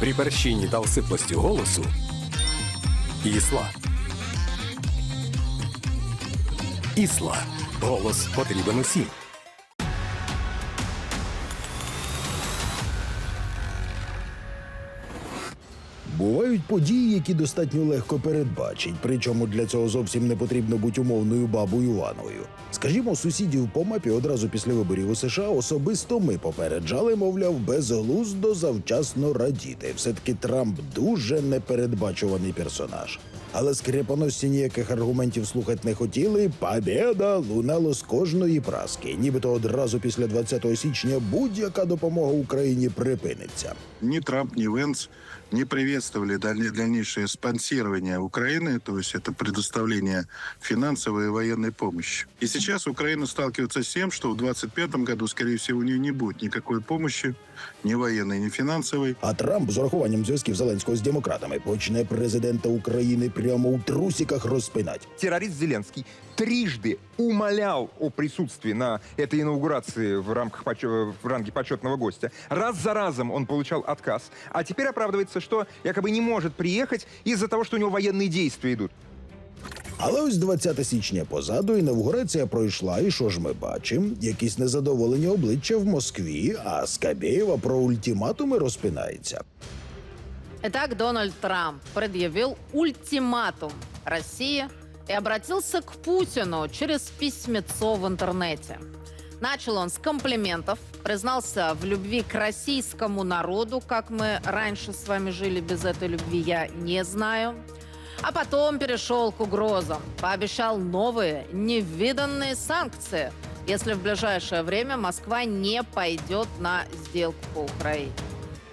При перщині та осиплості голосу Ісла. Ісла. Голос потрібен усім. Бувають події, які достатньо легко передбачить, причому для цього зовсім не потрібно бути умовною бабою Ваною. Скажімо, сусідів по мапі одразу після виборів у США особисто ми попереджали, мовляв, безглуздо завчасно радіти. Все-таки Трамп дуже непередбачуваний персонаж. Але скрепоносці ніяких аргументів слухати не хотіли. Побєда лунало з кожної праски. Нібито одразу після 20 січня будь-яка допомога Україні припиниться. Ни Трамп, ни Венс не приветствовали дальне- дальнейшее спонсирование Украины, то есть это предоставление финансовой и военной помощи. И сейчас Украина сталкивается с тем, что в 2025 году, скорее всего, у нее не будет никакой помощи, ни военной, ни финансовой. А Трамп з урахуванням зв'язків Зеленського з демократами почне президента України прямо у трусиках розпинать. террорист Зеленский трижды умолял о присутствии на этой инаугурации в, рамках, почё- в ранге почетного гостя. Раз за разом он получал отказ. А теперь оправдывается, что якобы не может приехать из-за того, что у него военные действия идут. Але ось 20 січня позаду інавгурація пройшла, і що ж ми бачимо? Якісь незадоволені обличчя в Москві, а Скабєєва про ультиматуми розпинається. Итак, Дональд Трамп предъявил ультиматум России и обратился к Путину через письмецо в интернете. Начал он с комплиментов, признался в любви к российскому народу, как мы раньше с вами жили без этой любви, я не знаю. А потом перешел к угрозам, пообещал новые, невиданные санкции, если в ближайшее время Москва не пойдет на сделку по Украине.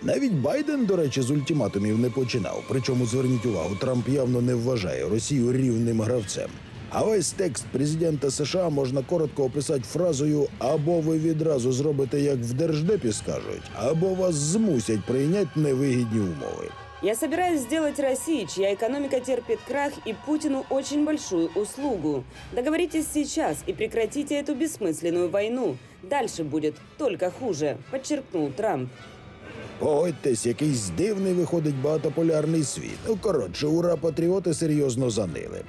Навіть Байден, до речі, з ультиматумів не починав. Причому зверніть увагу, Трамп явно не вважає Росію рівним гравцем. А весь текст президента США можна коротко описати фразою або ви відразу зробите, як в держдепі скажуть, або вас змусять прийняти невигідні умови. Я собираюсь сделать России, чья экономика терпит крах, и Путину очень большую услугу. Договоритесь сейчас и прекратите эту бессмысленную войну. Дальше будет только хуже, подчеркнул Трамп. Погодьтесь, якийсь дивний виходить багатополярний світ. Ну, коротше, ура, патріоти серйозно занили.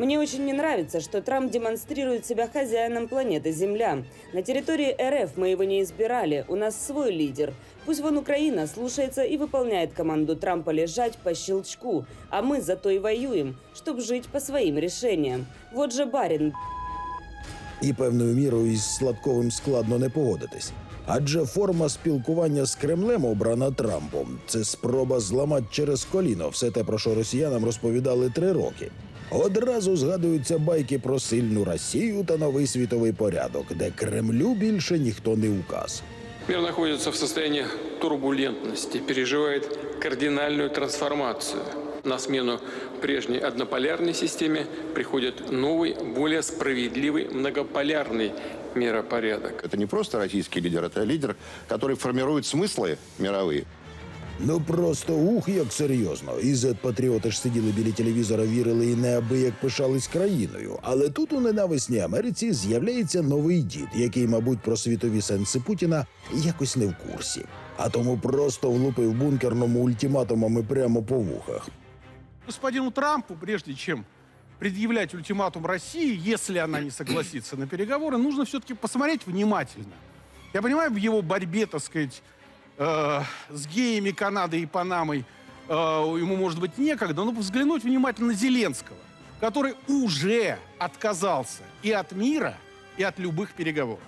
Мне очень не нравится, что Трамп демонстрирует себя хозяином планеты Земля. На территории РФ мы его не избирали, у нас свой лидер. Пусть вон Украина слушается и выполняет команду Трампа лежать по щелчку, а мы зато и воюем, чтобы жить по своим решениям. Вот же барин, І певною мірою із Сладковим складно не погодитись. Адже форма спілкування з Кремлем, обрана Трампом, це спроба зламати через коліно все те, про що росіянам розповідали три роки. Одразу згадуються байки про сильну Росію та новий світовий порядок, де Кремлю більше ніхто не указ. Мир находится в состоянии турбулентности, переживает кардинальную трансформацию. На смену прежней однополярной системе приходит новый, более справедливый, многополярный миропорядок. Это не просто российский лидер, это лидер, который формирует смыслы мировые. Ну просто ух, як серйозно. І зет-патріоти ж сиділи біля телевізора, вірили і неабияк пишались країною. Але тут у ненависній Америці з'являється новий дід, який, мабуть, про світові сенси Путіна якось не в курсі. А тому просто влупив бункерному ультиматумами прямо по вухах. господину Трампу, прежде чем предъявлять ультиматум России, если она не согласится на переговоры, нужно все-таки посмотреть внимательно. Я понимаю, в его борьбе, так сказать, э, с геями Канады и Панамой э, ему, может быть, некогда, но взглянуть внимательно на Зеленского, который уже отказался и от мира, и от любых переговоров.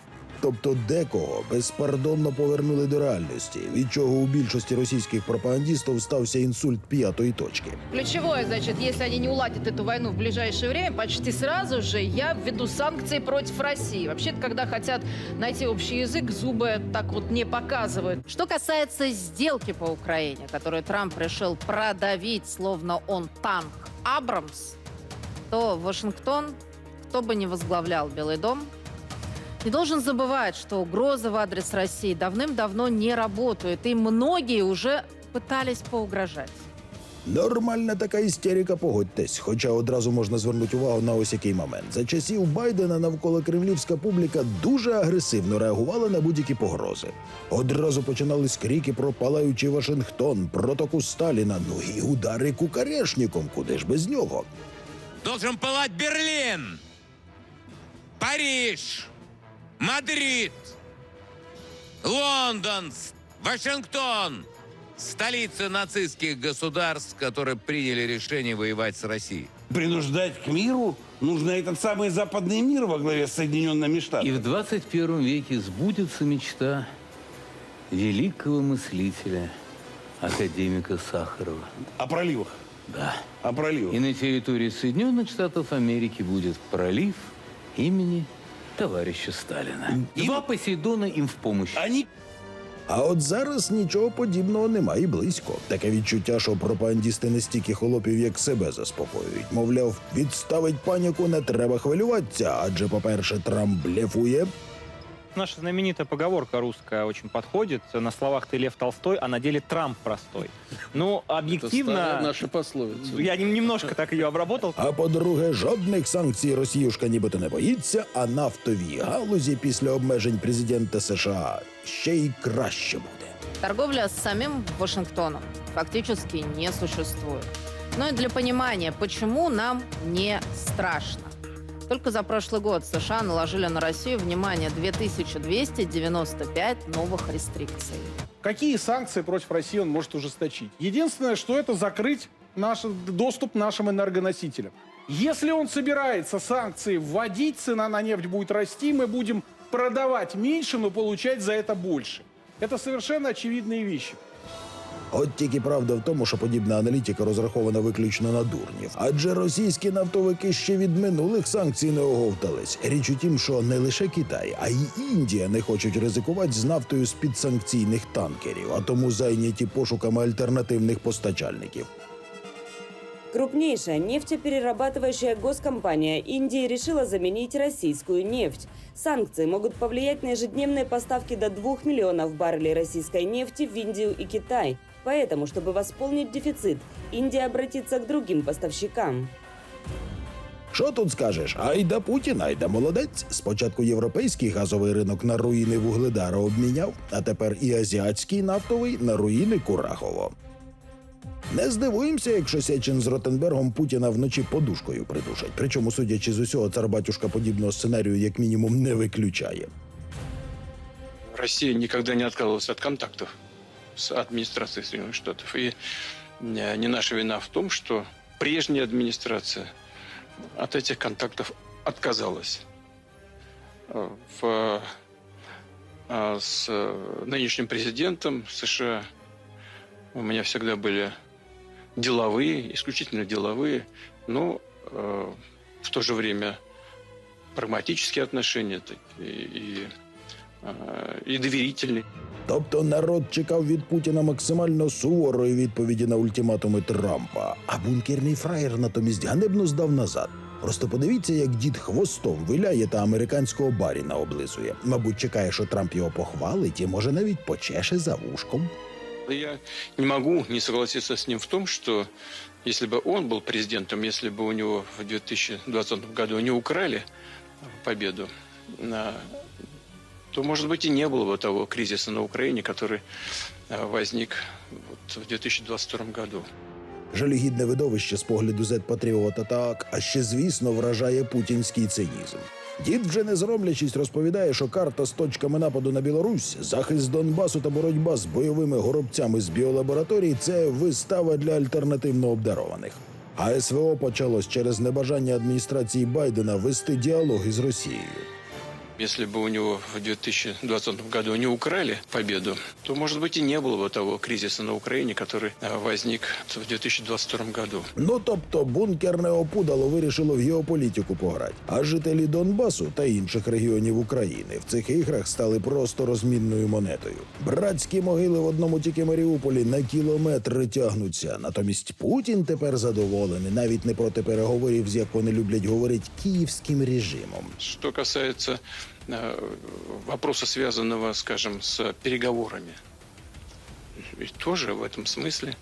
Тобто декого безпардонно повернули до реальності, від чого у більшості російських пропагандістів стався інсульт п'ятої точки. Ключевое, значит, если они не уладят эту войну в ближайшее время, почти сразу же я введу санкции против России. Вообще-то, когда хотят найти общий язык, зубы так вот не показывают. Что касается сделки по Украине, которую Трамп решил продавить, словно он танк Абрамс, то Вашингтон, кто бы ни возглавлял Белый дом, не должен забывать, что угрозы в адрес России давным-давно не работают, и многие уже пытались поугрожать. Нормальна така істерика, погодьтесь. Хоча одразу можна звернути увагу на ось який момент. За часів Байдена навколо кремлівська публіка дуже агресивно реагувала на будь-які погрози. Одразу починались крики про палаючий Вашингтон, протоку Сталіна, ну і удари кукарешником, куди ж без нього. Должен пылать Берлин, Париж, Мадрид, Лондон, Вашингтон. Столицы нацистских государств, которые приняли решение воевать с Россией. Принуждать к миру нужно этот самый западный мир во главе с Соединенными Штатами. И в 21 веке сбудется мечта великого мыслителя, академика Сахарова. О проливах. Да. О проливах. И на территории Соединенных Штатов Америки будет пролив имени товарища Сталина. Два Посейдона им в помощь. Они А от зараз нічого подібного немає і близько. Таке відчуття, що пропагандісти не стільки холопів, як себе заспокоюють. Мовляв, відставить паніку, не треба хвилюватися, адже, по-перше, Трамп блефує. Наша знаменитая поговорка русская очень подходит. На словах ты Лев Толстой, а на деле Трамп простой. Ну, объективно... наша пословица. Я нем- немножко так ее обработал. А по-друге, жодних санкцій Росіюшка нібито не боїться, а нафтовій галузі після обмежень президента США ще й краще буде. Торговля с самим Вашингтоном фактически не существует. Ну и для понимания, почему нам не страшно. Только за прошлый год США наложили на Россию, внимание, 2295 новых рестрикций. Какие санкции против России он может ужесточить? Единственное, что это закрыть наш доступ нашим энергоносителям. Если он собирается санкции вводить, цена на нефть будет расти, мы будем продавать меньше, но получать за это больше. Это совершенно очевидные вещи. От тільки правда в тому, що подібна аналітика розрахована виключно на дурнів. Адже російські нафтовики ще від минулих санкцій не оговтались. Річ у тім, що не лише Китай, а й Індія не хочуть ризикувати з нафтою з підсанкційних танкерів, а тому зайняті пошуками альтернативних постачальників. Крупнейшая нефтеперерабатывающая госкомпания Индии решила заменить российскую нефть. Санкции могут повлиять на ежедневные поставки до 2 миллионов баррелей российской нефти в Индию и Китай. Поэтому, чтобы восполнить дефицит, Индия обратится к другим поставщикам. Що тут скажеш? Айда Путін, айда молодець. Спочатку європейський газовий ринок на руїни вугледара обміняв, а тепер і азіатський нафтовий на руїни Курахово. Не здивуємося, якщо Сечин з Ротенбергом Путіна вночі подушкою придушать. Причому, судячи з усього, цар батюшка подібного сценарію, як мінімум, не виключає. Россия никогда не отказывалась от контактов С администрацией Соединенных Штатов. И э, не наша вина в том, что прежняя администрация от этих контактов отказалась. Э, В, э, с нынешним президентом США у меня всегда были деловые, исключительно деловые, но в то же время прагматические отношения и, и, э, и доверительные. Тобто народ чекав від Путіна максимально суворої відповіді на ультиматуми Трампа, а бункерний фраєр натомість ганебно здав назад. Просто подивіться, як дід хвостом виляє та американського баріна облизує. Мабуть, чекає, що Трамп його похвалить і може навіть почеше за вушком. Я не могу не согласиться с ним в том, что если бы он был президентом, если бы у него в 2020 году не украли победу, на- то, может быть, и не было бы того кризиса на Украине, который э, возник вот в 2022 году. Жалюгідне видовище з погляду зет-патріота так, а ще, звісно, вражає путінський цинізм. Дід вже не зромлячись розповідає, що карта з точками нападу на Білорусь, захист Донбасу та боротьба з бойовими горобцями з біолабораторій це вистава для альтернативно обдарованих. А СВО почалось через небажання адміністрації Байдена вести діалог із Росією. Если бы у него в 2020 году не украли победу, то, может быть, и не было бы того кризиса на Украине, который э, возник в 2022 году. Ну тобто бункерне опудало вирішило в геополітику пограти. А жителі Донбасу та інших регіонів України в цих іграх стали просто розмінною монетою. Братські могили в одному тільки Маріуполі на кілометри тягнуться. Натомість Путін тепер задоволений, навіть не проти переговорів, з як вони люблять говорити, київським режимом. Что касается э, вопроса, связанного, скажем, с переговорами И тоже в этом смысле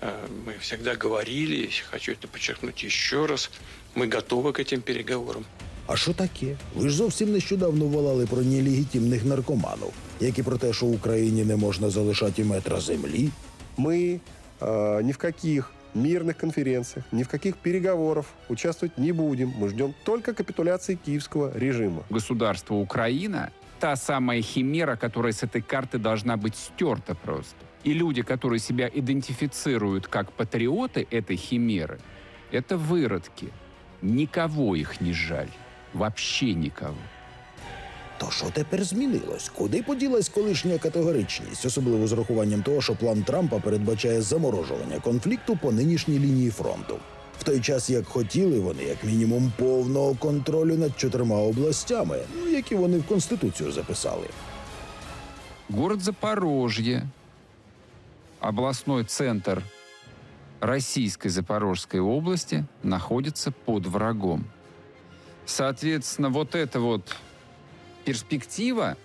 э, мы всегда говорили, хочу это подчеркнуть еще раз, мы готовы к этим переговорам. А що таке? Ви ж зовсім нещодавно волали про нелегітимних наркоманів, як і про те, що в Україні не можна залишати і метра землі. Мы э, ни в каких мирных конференциях, ни в каких переговорах участвовать не будем. Мы ждем только капитуляции киевского режима. Государство Украина — та самая химера, которая с этой карты должна быть стерта просто. И люди, которые себя идентифицируют как патриоты этой химеры, это выродки. Никого их не жаль. Вообще никого. То що тепер змінилось? Куди поділась колишня категоричність, особливо з рахуванням того, що план Трампа передбачає заморожування конфлікту по нинішній лінії фронту? В той час як хотіли вони, як мінімум, повного контролю над чотирма областями, ну які вони в конституцію записали. Город Запорожье, областной центр Российской Запорожской области, находится под врагом. Соответственно, вот эта вот перспектива,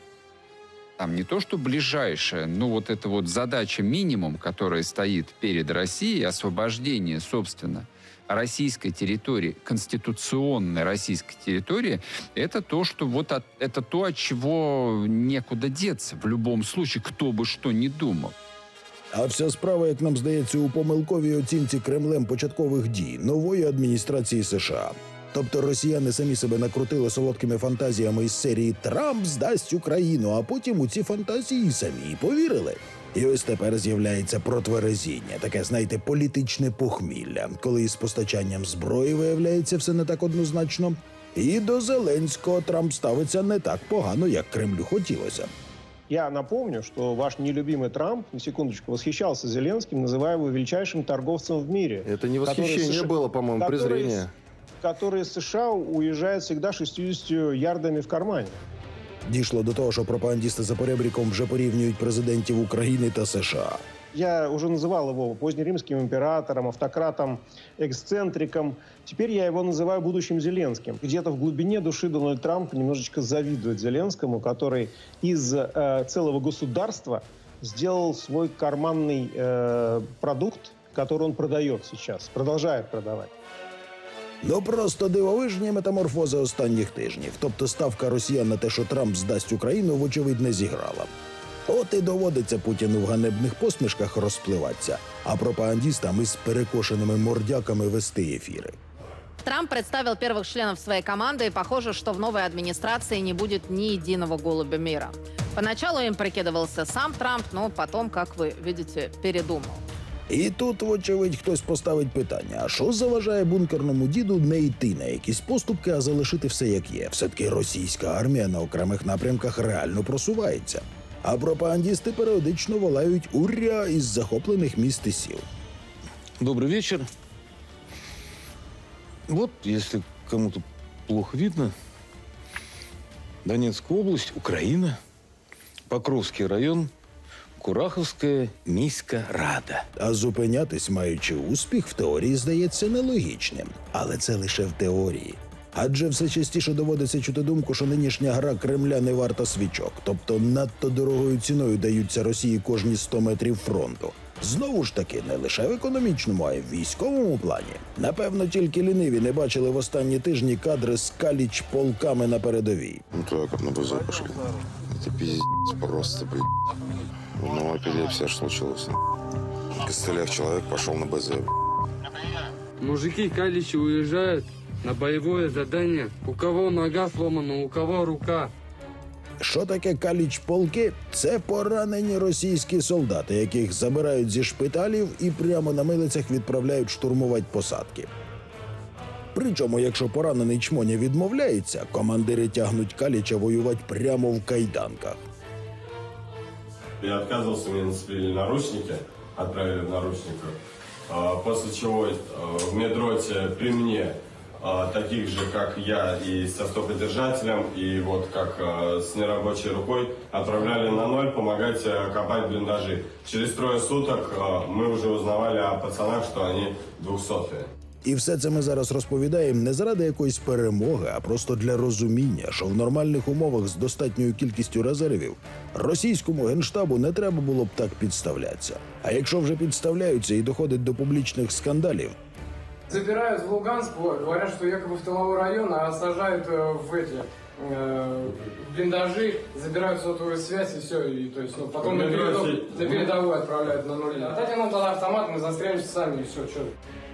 там не то что ближайшая, но вот эта вот задача минимум, которая стоит перед Россией, освобождение, собственно, российской территории, конституционной российской территории, это то, что вот от- это то, от чего некуда деться в любом случае, кто бы что ни думал. А вся справа, як нам здається, у помилковій оцінці Кремлем початкових дій нової адміністрації США. Тобто росіяни самі себе накрутили солодкими фантазіями із серії Трамп здасть Україну, а потім у ці фантазії самі й повірили. І ось тепер з'являється протверезіння, таке, знаєте, політичне похмілля, коли із постачанням зброї виявляється все не так однозначно. І до Зеленського Трамп ставиться не так погано, як Кремлю хотілося. Я напомню, что ваш нелюбимый Трамп, на секундочку, восхищался Зеленским, называя его величайшим торговцем в мире. Это не восхищение Который США было, по-моему, который презрение. из- Который из США уезжает всегда 60 ярдами в кармане. Дійшло до того, що пропагандісти за поребріком вже порівнюють президентів України та США. Я уже называл его позднеримским императором, автократом, эксцентриком. Теперь я его называю будущим Зеленским. Где-то в глубине души Дональд Трамп немножечко завидует Зеленскому, который из э, целого государства сделал свой карманный э, продукт, который он продает сейчас, продолжает продавать. Ну просто дивовижні метаморфози останніх тижнів. Тобто ставка росіян на те, що Трамп здасть Україну, вочевидь не зіграла. От і доводиться Путіну в ганебних посмішках розпливатися, а пропагандістам із перекошеними мордяками вести ефіри. Трамп представил первых членов своей команды, и похоже, что в новой администрации не будет ни единого голубя мира. Поначалу им прикидывался сам Трамп, но потом, как вы видите, передумал. І тут, вочевидь, хтось поставить питання: а що заважає бункерному діду не йти на якісь поступки, а залишити все як є? Все-таки російська армія на окремих напрямках реально просувається. А пропагандісти періодично волають уря із захоплених міст і сіл. Добрый вечер. Вот, если кому-то плохо видно, Донецкая область, Украина, Покровский район, Кураховская міська рада. А зупинятись, маючи успіх, в теорії здається нелогічним. Але це лише в теорії. Адже все частіше доводиться чути думку, що нинішня гра Кремля не варта свічок, тобто надто дорогою ціною даються Росії кожні 100 метрів фронту. Знову ж таки, не лише в економічному, а й в військовому плані. Напевно, тільки ліниві не бачили в останні тижні кадри з каліч полками на передовій. Ну, как на базар пошли. Это пиздец просто, блядь. Ну, эпилепсия ж случилась. В костылях человек пошел на БЗ. Мужики Каличи уезжают на боевое задание. У кого нога сломана, у кого рука. Що таке каліч полки? Це поранені російські солдати, яких забирають зі шпиталів і прямо на милицях відправляють штурмувати посадки. Причому, якщо поранений чмоня відмовляється, командири тягнуть каліча воювати прямо в кайданках. Я отказывался, мне нацепили наручники, отправили в наручниках. А, После чего э, в медроте при мне а, таких же, как я, и со стоподержателем, и вот как э, с нерабочей рукой, отправляли на ноль помогать э, копать блиндажи. Через трое суток мы уже узнавали о пацанах, что они двухсотые. І все це ми зараз розповідаємо не заради якоїсь перемоги, а просто для розуміння, що в нормальних умовах з достатньою кількістю резервів російському генштабу не треба було б так підставлятися. А якщо вже підставляються і доходить до публічних скандалів, Забирают в Луганск, вот, говорят, что якобы в тыловой район, а сажают э, в эти э, в блиндажи, забирают сотовую связь и все, и то есть, ну, потом на, передов- на передовую отправляют на нули. А дайте нам тогда автомат, мы застреlimся сами и все, что.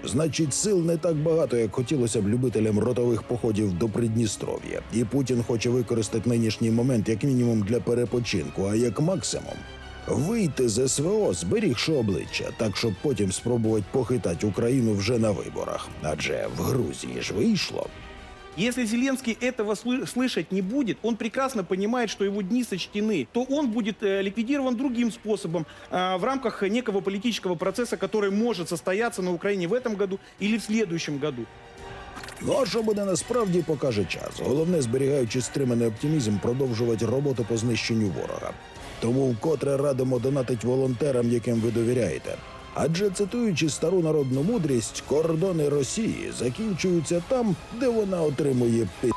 Значить, сил не так багато, як хотілося б любителям ротових походів до Придністров'я. І Путін хоче використати нинішній момент як мінімум для перепочинку, а як максимум вийти з СВО, зберігши обличчя, так щоб потім спробувати похитати Україну вже на виборах. Адже в Грузії ж вийшло. Если Зеленский этого слы- слышать не будет, он прекрасно понимает, что его дни сочтены, то он будет э, ликвидирован другим способом э, в рамках некого политического процесса, который может состояться на Украине в этом году или в следующем году. Ну а що буде насправді покаже час. Головне, зберігаючи стриманий оптимізм, продовжувати роботу по знищенню ворога. Тому вкотре радимо донатить волонтерам, яким ви довіряєте. Адже цитуючи стару народну мудрість, кордони Росії закінчуються там, де вона отримує пи.